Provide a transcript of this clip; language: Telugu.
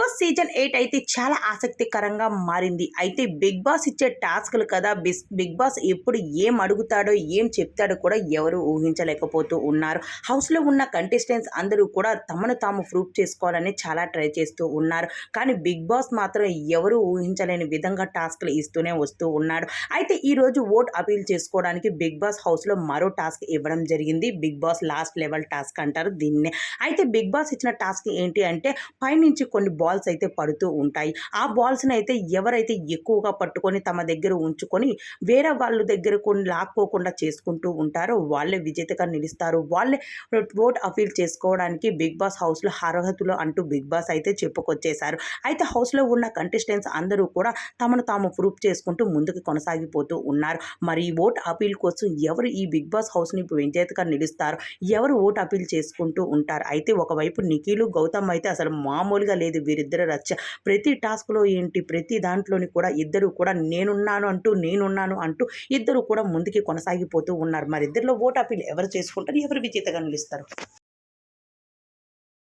బాస్ సీజన్ ఎయిట్ అయితే చాలా ఆసక్తికరంగా మారింది. అయితే బిగ్ బాస్ ఇచ్చే టాస్క్లు కదా బిస్ బిగ్ బాస్ ఎప్పుడు ఏం అడుగుతాడో ఏం చెప్తాడో కూడా ఎవరు ఊహించలేకపోతూ ఉన్నారు. హౌస్లో ఉన్న కంటెస్టెంట్స్ అందరూ కూడా తమను తాము ప్రూఫ్ చేసుకోవాలని చాలా ట్రై చేస్తూ ఉన్నారు. కానీ బిగ్ బాస్ మాత్రం ఎవరు ఊహించలేని విధంగా టాస్క్లు ఇస్తూనే వస్తూ ఉన్నాడు. అయితే ఈరోజు ఓట్ అపీల్ చేసుకోవడానికి బిగ్ బాస్ హౌస్లో మరో టాస్క్ ఇవ్వడం జరిగింది. Big Boss last level task అంటారు దీన్నే. అయితే బిగ్ బాస్ ఇచ్చిన టాస్క్ ఏంటి అంటే పైనుంచి కొన్ని బాల్స్ అయితే పడుతూ ఉంటాయి. ఆ బాల్స్ని అయితే ఎవరైతే ఎక్కువగా పట్టుకొని తమ దగ్గర ఉంచుకొని వేరే వాళ్ళ దగ్గర కొన్ని లాక్కోకుండా చేసుకుంటూ ఉంటారో వాళ్ళే విజేతగా నిలుస్తారు. వాళ్ళే ఓట్ అపీల్ చేసుకోవడానికి బిగ్ బాస్ హౌస్లో అర్హతలు అంటూ బిగ్ బాస్ అయితే చెప్పుకొచ్చేశారు. అయితే హౌస్లో ఉన్న కంటెస్టెంట్స్ అందరూ కూడా తమను తాము ప్రూఫ్ చేసుకుంటూ ముందుకు కొనసాగిపోతూ ఉన్నారు. మరి ఈ ఓట్ అపీల్ కోసం ఎవరు ఈ బిగ్ బాస్ హౌస్ని విజేతగా నిలుస్తారు? ఎవరు ఓట్ అపీల్ చేసుకుంటూ ఉంటారు? అయితే ఒకవైపు నిఖిలు గౌతమ్ అయితే అసలు మామూలుగా లేదు. వీరిద్దరు రచ్చ. ప్రతి టాస్క్లో ఏంటి? ప్రతి దాంట్లోని కూడా ఇద్దరు కూడా నేనున్నాను అంటూ నేనున్నాను అంటూ ఇద్దరు కూడా ముందుకి కొనసాగిపోతూ ఉన్నారు. మరి ఇద్దరిలో ఓట్ ఎవరు చేసుకుంటారు? ఎవరు విజేతగా నిలుస్తారు